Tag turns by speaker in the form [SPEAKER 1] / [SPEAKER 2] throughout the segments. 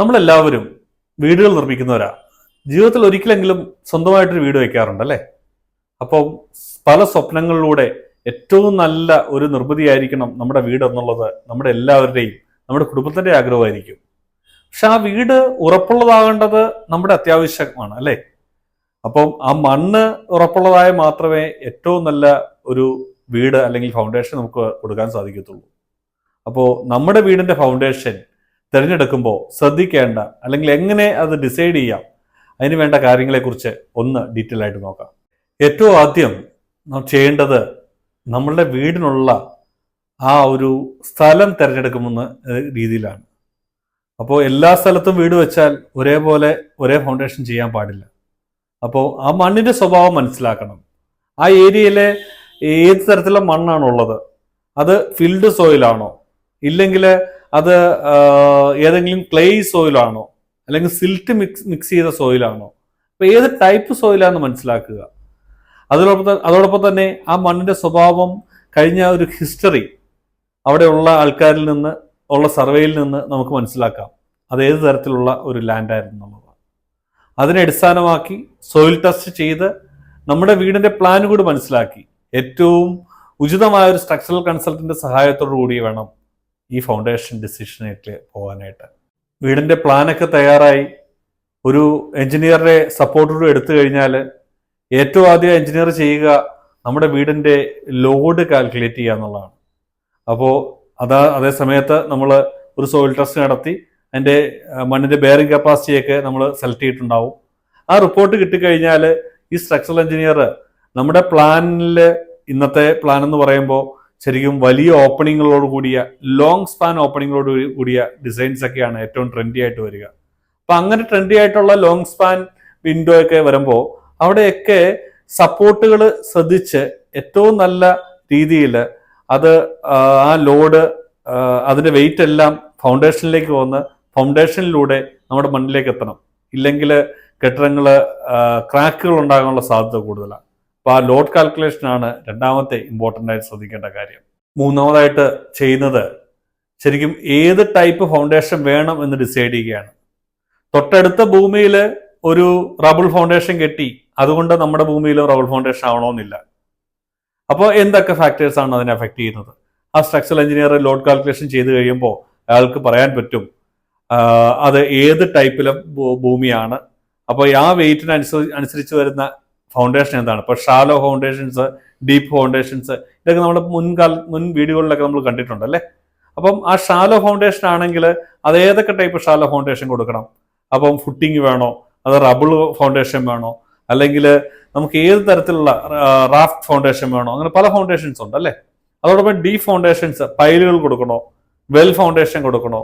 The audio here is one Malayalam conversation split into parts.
[SPEAKER 1] നമ്മളെല്ലാവരും വീടുകൾ നിർമ്മിക്കുന്നവരാ. ജീവിതത്തിൽ ഒരിക്കലെങ്കിലും സ്വന്തമായിട്ടൊരു വീട് വയ്ക്കാറുണ്ട് അല്ലേ അപ്പം പല സ്വപ്നങ്ങളിലൂടെ ഏറ്റവും നല്ല ഒരു നിർമ്മിതിയായിരിക്കണം നമ്മുടെ വീട് എന്നുള്ളത് നമ്മുടെ എല്ലാവരുടെയും നമ്മുടെ കുടുംബത്തിന്റെ ആഗ്രഹമായിരിക്കും. പക്ഷെ ആ വീട് ഉറപ്പുള്ളതാകേണ്ടത് നമ്മുടെ അത്യാവശ്യമാണ് അല്ലേ? അപ്പം ആ മണ്ണ് ഉറപ്പുള്ളതായ മാത്രമേ ഏറ്റവും നല്ല ഒരു വീട് അല്ലെങ്കിൽ ഫൗണ്ടേഷൻ നമുക്ക് കൊടുക്കാൻ സാധിക്കത്തുള്ളൂ. അപ്പോൾ നമ്മുടെ വീടിന്റെ ഫൗണ്ടേഷൻ തിരഞ്ഞെടുക്കുമ്പോൾ ശ്രദ്ധിക്കേണ്ട അല്ലെങ്കിൽ എങ്ങനെ അത് ഡിസൈഡ് ചെയ്യാം അതിന് വേണ്ട കാര്യങ്ങളെക്കുറിച്ച് ഒന്ന് ഡീറ്റെയിൽ ആയിട്ട് നോക്കാം. ഏറ്റവും ആദ്യം നാം ചെയ്യേണ്ടത് നമ്മളുടെ വീടിനുള്ള ആ ഒരു സ്ഥലം തിരഞ്ഞെടുക്കുമെന്ന രീതിയിലാണ്. അപ്പോൾ എല്ലാ സ്ഥലത്തും വീട് വെച്ചാൽ ഒരേപോലെ ഒരേ ഫൗണ്ടേഷൻ ചെയ്യാൻ പാടില്ല. അപ്പോൾ ആ മണ്ണിന്റെ സ്വഭാവം മനസ്സിലാക്കണം. ആ ഏരിയയിലെ ഏത് തരത്തിലുള്ള മണ്ണാണുള്ളത്? അത് ഫിൽഡ് സോയിലാണോ ഇല്ലെങ്കിൽ അത് ഏതെങ്കിലും ക്ലേ സോയിലാണോ അല്ലെങ്കിൽ സിൽറ്റ് മിക്സ് മിക്സ് ചെയ്ത സോയിലാണോ അപ്പൊ ഏത് ടൈപ്പ് സോയിലാണെന്ന് മനസ്സിലാക്കുക. അതോടൊപ്പം അതോടൊപ്പം തന്നെ ആ മണ്ണിന്റെ സ്വഭാവം കഴിഞ്ഞ ഒരു ഹിസ്റ്ററി അവിടെയുള്ള ആൾക്കാരിൽ നിന്ന് ഉള്ള സർവേയിൽ നിന്ന് നമുക്ക് മനസ്സിലാക്കാം. അത് ഏത് തരത്തിലുള്ള ഒരു ലാൻഡ് ആയിരുന്നു എന്നുള്ളത്. അതിനെ അടിസ്ഥാനമാക്കി സോയിൽ ടെസ്റ്റ് ചെയ്ത് നമ്മുടെ വീടിന്റെ പ്ലാനും കൂടി മനസ്സിലാക്കി. ഏറ്റവും ഉചിതമായ ഒരു സ്ട്രക്ചറൽ കൺസൾട്ടന്റ് സഹായത്തോടു കൂടി വേണം ഈ ഫൗണ്ടേഷൻ ഡിസിഷനിലേക്ക് പോകാനായിട്ട്. വീടിന്റെ പ്ലാനൊക്കെ തയ്യാറായി. ഒരു എഞ്ചിനീയറുടെ സപ്പോർട്ടോട് എടുത്തു കഴിഞ്ഞാൽ ഏറ്റവും ആദ്യം എഞ്ചിനീയർ ചെയ്യുക നമ്മുടെ വീടിന്റെ ലോഡ് കാൽക്കുലേറ്റ് ചെയ്യുക എന്നുള്ളതാണ്. അപ്പോൾ അതാ അതേ സമയത്ത് നമ്മൾ ഒരു സോയിൽ ടെസ്റ്റ് നടത്തി അതിന്റെ മണ്ണിന്റെ ബെയറിംഗ് കപ്പാസിറ്റിയൊക്കെ നമ്മൾ സെലക്ട് ചെയ്തിട്ടുണ്ടാവും. ആ റിപ്പോർട്ട് കിട്ടിക്കഴിഞ്ഞാൽ ഈ സ്ട്രക്ചറൽ എഞ്ചിനീയർ നമ്മുടെ പ്ലാനിൽ ഇന്നത്തെ പ്ലാൻ എന്ന് പറയുമ്പോൾ ശരിക്കും വലിയ ഓപ്പണിങ്ങുകളോട് കൂടിയ ലോങ് സ്പാൻ ഓപ്പണിങ്ങുകളോട് കൂടിയ ഡിസൈൻസ് ഒക്കെയാണ് ഏറ്റവും ട്രെൻഡി ആയിട്ട് വരിക. അപ്പൊ അങ്ങനെ ട്രെൻഡി ആയിട്ടുള്ള ലോങ് സ്പാൻ വിൻഡോ ഒക്കെ വരുമ്പോൾ അവിടെയൊക്കെ സപ്പോർട്ടുകൾ ശ്രദ്ധിച്ച് ഏറ്റവും നല്ല രീതിയിൽ അത് ആ, ലോഡ് അതിന്റെ വെയിറ്റ് എല്ലാം ഫൗണ്ടേഷനിലേക്ക് വന്ന് ഫൗണ്ടേഷനിലൂടെ നമ്മുടെ മണ്ണിലേക്ക് എത്തണം. ഇല്ലെങ്കിൽ കെട്ടിടങ്ങൾ ക്രാക്കുകൾ ഉണ്ടാകാനുള്ള സാധ്യത കൂടുതലാണ്. അപ്പോൾ ആ ലോഡ് കാൽക്കുലേഷൻ ആണ് രണ്ടാമത്തെ ഇമ്പോർട്ടന്റ് ആയിട്ട് ശ്രദ്ധിക്കേണ്ട കാര്യം. മൂന്നാമതായിട്ട് ചെയ്യുന്നത് ശരിക്കും ഏത് ടൈപ്പ് ഫൗണ്ടേഷൻ വേണം എന്ന് ഡിസൈഡ് ചെയ്യുകയാണ്. തൊട്ടടുത്ത ഭൂമിയിൽ ഒരു റബിൾ ഫൗണ്ടേഷൻ കെട്ടി അതുകൊണ്ട് നമ്മുടെ ഭൂമിയിൽ റബിൾ ഫൗണ്ടേഷൻ ആവണമെന്നില്ല. അപ്പോൾ എന്തൊക്കെ ഫാക്ടേഴ്സ് ആണ് അതിനെ അഫക്റ്റ് ചെയ്യുന്നത്? ആ സ്ട്രക്ചറൽ എഞ്ചിനീയർ ലോഡ് കാൽക്കുലേഷൻ ചെയ്ത് കഴിയുമ്പോൾ അയാൾക്ക് പറയാൻ പറ്റും അത് ഏത് ടൈപ്പിലെ ഭൂമിയാണ്. അപ്പോൾ ആ വെയിറ്റിന് അനുസരിച്ച് വരുന്ന ഫൗണ്ടേഷൻ എന്താണ്? ഇപ്പോൾ ഷാലോ ഫൗണ്ടേഷൻസ് ഡീപ്പ് ഫൗണ്ടേഷൻസ് ഇതൊക്കെ നമ്മൾ മുൻകാല മുൻ വീഡിയോകളിലൊക്കെ നമ്മൾ കണ്ടിട്ടുണ്ട് അല്ലേ? അപ്പം ആ ഷാലോ ഫൗണ്ടേഷൻ ആണെങ്കിൽ അത് ഏതൊക്കെ ടൈപ്പ് ഷാലോ ഫൗണ്ടേഷൻ കൊടുക്കണം? അപ്പം ഫുട്ടിങ് വേണോ? അത് റബിൾ ഫൗണ്ടേഷൻ വേണോ? അല്ലെങ്കിൽ നമുക്ക് ഏത് തരത്തിലുള്ള റാഫ്റ്റ് ഫൗണ്ടേഷൻ വേണോ? അങ്ങനെ പല ഫൗണ്ടേഷൻസ് ഉണ്ട് അല്ലേ? അതോടൊപ്പം ഡീ ഫൗണ്ടേഷൻസ് പൈലുകൾ കൊടുക്കണോ? വെൽ ഫൗണ്ടേഷൻ കൊടുക്കണോ?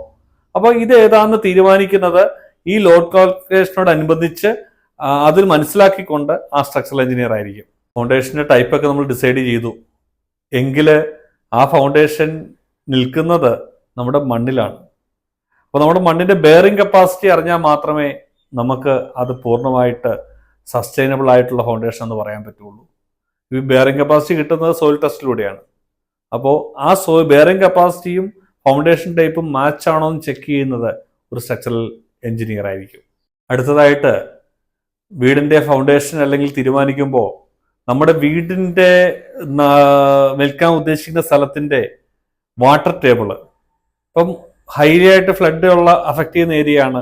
[SPEAKER 1] അപ്പോൾ ഇത് ഏതാണെന്ന് തീരുമാനിക്കുന്നത് ഈ ലോഡ് കാൽക്കുലേഷനോട് അനുബന്ധിച്ച് ആ, അതിൽ മനസ്സിലാക്കിക്കൊണ്ട് ആ സ്ട്രക്ചറൽ എഞ്ചിനീയർ ആയിരിക്കും. ഫൗണ്ടേഷന്റെ ടൈപ്പ് ഒക്കെ നമ്മൾ ഡിസൈഡ് ചെയ്തു. എങ്കിൽ ആ ഫൗണ്ടേഷൻ നിൽക്കുന്നത് നമ്മുടെ മണ്ണിലാണ്. അപ്പോൾ നമ്മുടെ മണ്ണിന്റെ ബെയറിംഗ് കപ്പാസിറ്റി അറിഞ്ഞാൽ മാത്രമേ നമുക്ക് അത് പൂർണമായിട്ട് സസ്റ്റൈനബിൾ ആയിട്ടുള്ള ഫൗണ്ടേഷൻ എന്ന് പറയാൻ പറ്റുള്ളൂ. ഈ ബെയറിംഗ് കപ്പാസിറ്റി കിട്ടുന്നത് സോയിൽ ടെസ്റ്റിലൂടെയാണ് അപ്പോൾ ആ സോ ബെയറിംഗ് കപ്പാസിറ്റിയും ഫൗണ്ടേഷൻ ടൈപ്പും മാച്ച് ആണോ എന്ന് ചെക്ക് ചെയ്യുന്നത് ഒരു സ്ട്രക്ചറൽ എഞ്ചിനീയർ ആയിരിക്കും. അടുത്തതായിട്ട് വീടിന്റെ ഫൗണ്ടേഷൻ അല്ലെങ്കിൽ തീരുമാനിക്കുമ്പോൾ നമ്മുടെ വീടിന്റെ വിൽക്കാൻ ഉദ്ദേശിക്കുന്ന സ്ഥലത്തിന്റെ വാട്ടർ ടേബിൾ ഇപ്പം ഹൈലി ആയിട്ട് ഫ്ലഡ് ഉള്ള അഫക്റ്റ് ചെയ്യുന്ന ഏരിയ ആണ്.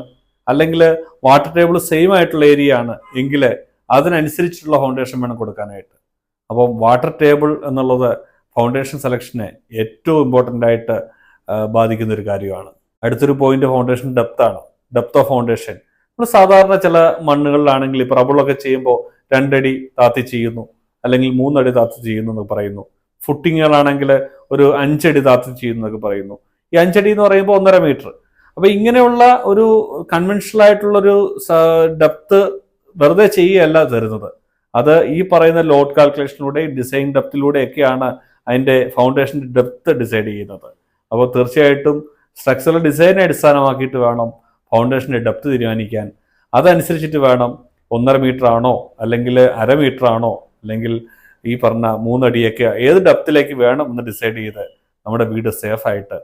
[SPEAKER 1] അല്ലെങ്കിൽ വാട്ടർ ടേബിൾ സെയിം ആയിട്ടുള്ള ഏരിയ ആണ്. എങ്കിൽ അതിനനുസരിച്ചുള്ള ഫൗണ്ടേഷൻ വേണം കൊടുക്കാനായിട്ട്. അപ്പം വാട്ടർ ടേബിൾ എന്നുള്ളത് ഫൗണ്ടേഷൻ സെലക്ഷനെ ഏറ്റവും ഇമ്പോർട്ടന്റ് ആയിട്ട് ബാധിക്കുന്ന ഒരു കാര്യമാണ്. അടുത്തൊരു പോയിന്റ് ഫൗണ്ടേഷൻ ഡെപ്ത് ആണ്. ഡെപ്ത് ഓഫ് ഫൗണ്ടേഷൻ നമ്മൾ സാധാരണ ചില മണ്ണുകളിലാണെങ്കിൽ ഇപ്പൊ റബിളൊക്കെ ചെയ്യുമ്പോൾ രണ്ടടി താത്തി ചെയ്യുന്നു അല്ലെങ്കിൽ മൂന്നടി താത്തി ചെയ്യുന്നു എന്ന് പറയുന്നു. ഫുട്ടിങ്ങുകളാണെങ്കിൽ ഒരു അഞ്ചടി താത്തി ചെയ്യുന്നു എന്നൊക്കെ പറയുന്നു. ഈ അഞ്ചടി എന്ന് പറയുമ്പോൾ ഒന്നര മീറ്റർ. അപ്പൊ ഇങ്ങനെയുള്ള ഒരു കൺവെൻഷണൽ ആയിട്ടുള്ളൊരു ഡെപ്ത് വെറുതെ ചെയ്യുകയല്ല തരുന്നത്. അത് ഈ പറയുന്ന ലോഡ് കാൽക്കുലേഷനിലൂടെ ഡിസൈൻ ഡെപ്തിലൂടെയൊക്കെയാണ് അതിന്റെ ഫൗണ്ടേഷന്റെ ഡെപ്ത് ഡിസൈഡ് ചെയ്യുന്നത്. അപ്പോൾ തീർച്ചയായിട്ടും സ്ട്രക്ചറൽ ഡിസൈനെ അടിസ്ഥാനമാക്കിയിട്ട് വേണം ഫൗണ്ടേഷന്റെ ഡെപ്ത് തീരുമാനിക്കാൻ. അതനുസരിച്ചിട്ട് വേണം ഒന്നര മീറ്റർ ആണോ അല്ലെങ്കിൽ അര മീറ്റർ ആണോ അല്ലെങ്കിൽ ഈ പറഞ്ഞ മൂന്നടിയൊക്കെ ഏത് ഡെപ്തിലേക്ക് വേണം എന്ന് ഡിസൈഡ് ചെയ്ത് നമ്മുടെ വീട് സേഫായിട്ട്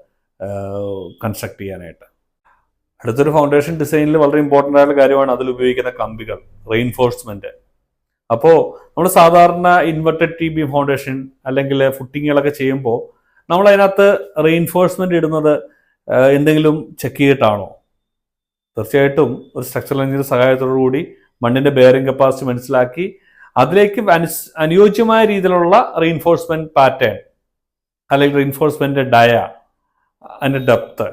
[SPEAKER 1] കൺസ്ട്രക്ട് ചെയ്യാനായിട്ട്. അടുത്തൊരു ഫൗണ്ടേഷൻ ഡിസൈനിൽ വളരെ ഇമ്പോർട്ടന്റ് ആയിട്ടുള്ള കാര്യമാണ് അതിൽ ഉപയോഗിക്കുന്ന കമ്പികൾ റെയിൻഫോഴ്സ്മെന്റ് അപ്പോൾ നമ്മൾ സാധാരണ ഇൻവെർട്ടഡ് ടി ബി ഫൗണ്ടേഷൻ അല്ലെങ്കിൽ ഫുട്ടിങ്ങുകളൊക്കെ ചെയ്യുമ്പോൾ നമ്മൾ അതിനകത്ത് റെയിൻഫോഴ്സ്മെന്റ് ഇടുന്നത് എന്തെങ്കിലും ചെക്ക് ചെയ്തിട്ടാണോ? തീർച്ചയായിട്ടും ഒരു സ്ട്രക്ചറൽ എഞ്ചിനീയർ സഹായത്തോടു കൂടി മണ്ണിന്റെ ബെയറിംഗ് കപ്പാസിറ്റി മനസ്സിലാക്കി അതിലേക്ക് അനുയോജ്യമായ രീതിയിലുള്ള റീൻഫോഴ്സ്മെന്റ് പാറ്റേൺ അല്ലെങ്കിൽ റീൻഫോഴ്സ്മെന്റ് ഡയ അതിന്റെ ഡെപ്ത്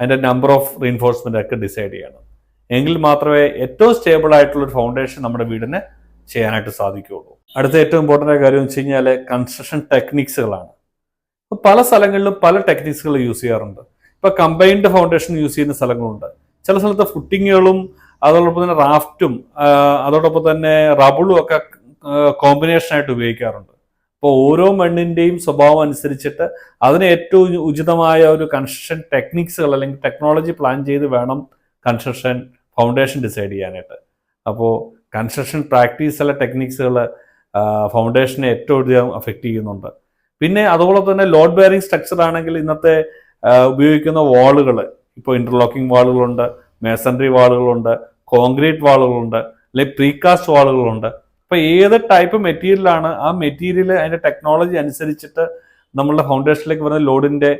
[SPEAKER 1] അതിന്റെ നമ്പർ ഓഫ് റീൻഫോഴ്സ്മെന്റ് ഒക്കെ ഡിസൈഡ് ചെയ്യണം. എങ്കിൽ മാത്രമേ ഏറ്റവും സ്റ്റേബിൾ ആയിട്ടുള്ള ഒരു ഫൗണ്ടേഷൻ നമ്മുടെ വീടിന് ചെയ്യാനായിട്ട് സാധിക്കുകയുള്ളൂ. അടുത്ത ഏറ്റവും ഇമ്പോർട്ടന്റ് കാര്യം വെച്ച് കഴിഞ്ഞാൽ കൺസ്ട്രക്ഷൻ ടെക്നിക്സുകളാണ് ഇപ്പോൾ പല സ്ഥലങ്ങളിലും പല ടെക്നിക്സുകൾ യൂസ് ചെയ്യാറുണ്ട്. ഇപ്പൊ കമ്പൈൻഡ് ഫൗണ്ടേഷൻ യൂസ് ചെയ്യുന്ന സ്ഥലങ്ങളുണ്ട്. ചില സ്ഥലത്ത് ഫുട്ടിങ്ങുകളും അതോടൊപ്പം തന്നെ റാഫ്റ്റും അതോടൊപ്പം തന്നെ റബിളും ഒക്കെ കോമ്പിനേഷനായിട്ട് ഉപയോഗിക്കാറുണ്ട്. അപ്പോൾ ഓരോ മണ്ണിന്റെയും സ്വഭാവം അനുസരിച്ചിട്ട് അതിന് ഏറ്റവും ഉചിതമായ ഒരു കൺസ്ട്രക്ഷൻ ടെക്നിക്സുകൾ അല്ലെങ്കിൽ ടെക്നോളജി പ്ലാൻ ചെയ്ത് വേണം കൺസ്ട്രക്ഷൻ ഫൗണ്ടേഷൻ ഡിസൈഡ് ചെയ്യാനായിട്ട്. അപ്പോൾ കൺസ്ട്രക്ഷൻ പ്രാക്ടീസ് അല്ല ടെക്നിക്സുകൾ ഫൗണ്ടേഷനെ ഏറ്റവും അധികം അഫക്റ്റ് ചെയ്യുന്നുണ്ട്. പിന്നെ അതുപോലെ തന്നെ ലോഡ് ബെയറിംഗ് സ്ട്രക്ചർ ആണെങ്കിൽ ഇന്നത്തെ ഉപയോഗിക്കുന്ന വാളുകൾ ഇപ്പോൾ ഇന്റർലോക്കിംഗ് വാളുകളുണ്ട് മേസൺറി വാളുകളുണ്ട് കോൺക്രീറ്റ് വാളുകളുണ്ട് അല്ലെങ്കിൽ പ്രീകാസ്റ്റ് വാളുകളുണ്ട്. അപ്പൊ ഏത് ടൈപ്പ് മെറ്റീരിയലാണ് ആ മെറ്റീരിയൽ അതിന്റെ ടെക്നോളജി അനുസരിച്ചിട്ട് നമ്മളുടെ ഫൗണ്ടേഷനിലേക്ക് വരുന്ന ലോഡിന്റെ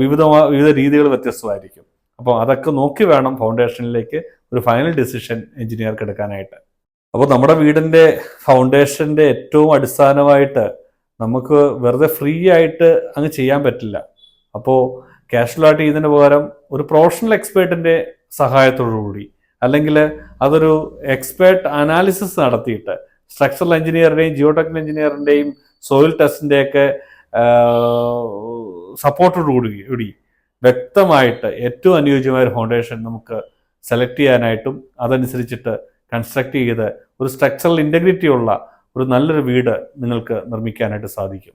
[SPEAKER 1] വിവിധ വിവിധ രീതികൾ വ്യത്യസ്തമായിരിക്കും. അപ്പോൾ അതൊക്കെ നോക്കി വേണം ഫൗണ്ടേഷനിലേക്ക് ഒരു ഫൈനൽ ഡിസിഷൻ എഞ്ചിനീയർക്ക് എടുക്കാനായിട്ട്. അപ്പോൾ നമ്മുടെ വീടിന്റെ ഫൗണ്ടേഷന്റെ ഏറ്റവും അടിസ്ഥാനമായിട്ട് നമുക്ക് വെറുതെ ഫ്രീ ആയിട്ട് അങ്ങ് ചെയ്യാൻ പറ്റില്ല. അപ്പോൾ കാഷ്വലായിട്ട് ചെയ്യുന്നതിന് പകരം ഒരു പ്രൊഫഷണൽ എക്സ്പേർട്ടിന്റെ സഹായത്തോടു കൂടി അല്ലെങ്കിൽ അതൊരു എക്സ്പേർട്ട് അനാലിസിസ് നടത്തിയിട്ട് സ്ട്രക്ചറൽ എഞ്ചിനീയറുടെയും ജിയോടെക്നിക്കൽ എഞ്ചിനീയറിന്റെയും സോയിൽ ടെസ്റ്റിന്റെയൊക്കെ സപ്പോർട്ടോടു കൂടി കൂടി വ്യക്തമായിട്ട് ഏറ്റവും അനുയോജ്യമായ ഒരു ഫൗണ്ടേഷൻ നമുക്ക് സെലക്ട് ചെയ്യാനായിട്ടും അതനുസരിച്ചിട്ട് കൺസ്ട്രക്ട് ചെയ്ത് ഒരു സ്ട്രക്ചറൽ ഇന്റഗ്രിറ്റി ഉള്ള ഒരു നല്ലൊരു വീട് നിങ്ങൾക്ക് നിർമ്മിക്കാനായിട്ട് സാധിക്കും.